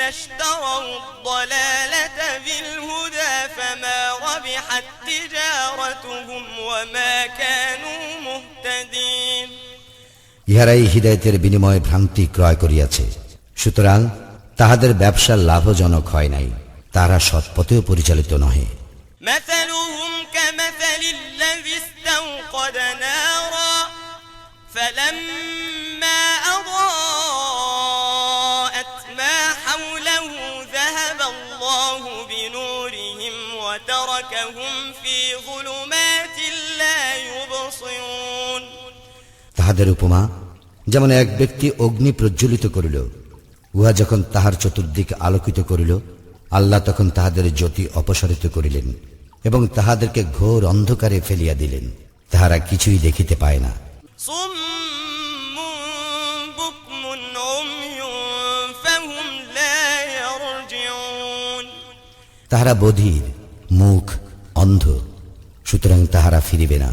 اشتروا الضلالة بالهدى فما ربحت تجارتهم وما كانوا مهتدين ইহারাই হৃদয়তের বিনিময়ে ভ্রান্তি ক্রয় করিয়াছে সুতরাং তাহাদের ব্যবসা লাভজনক হয় নাই তারা সৎপথেও পরিচালিত নহে مثلهم كمثل الذي استوقد نارا فلما তাহাদের উপমা যেমন এক ব্যক্তি অগ্নি প্রজ্বলিত করিল উহা যখন তাহার চতুর্দিক আলোকিত করিল আল্লাহ তখন তাহাদের জ্যোতি অপসারিত করিলেন এবং তাহাদেরকে ঘোর অন্ধকারে ফেলিয়া দিলেন। তাহারা কিছুই দেখিতে পায় না। তাহারা বধির মুখ অন্ধ সুতরাং তাহারা ফিরিবে না।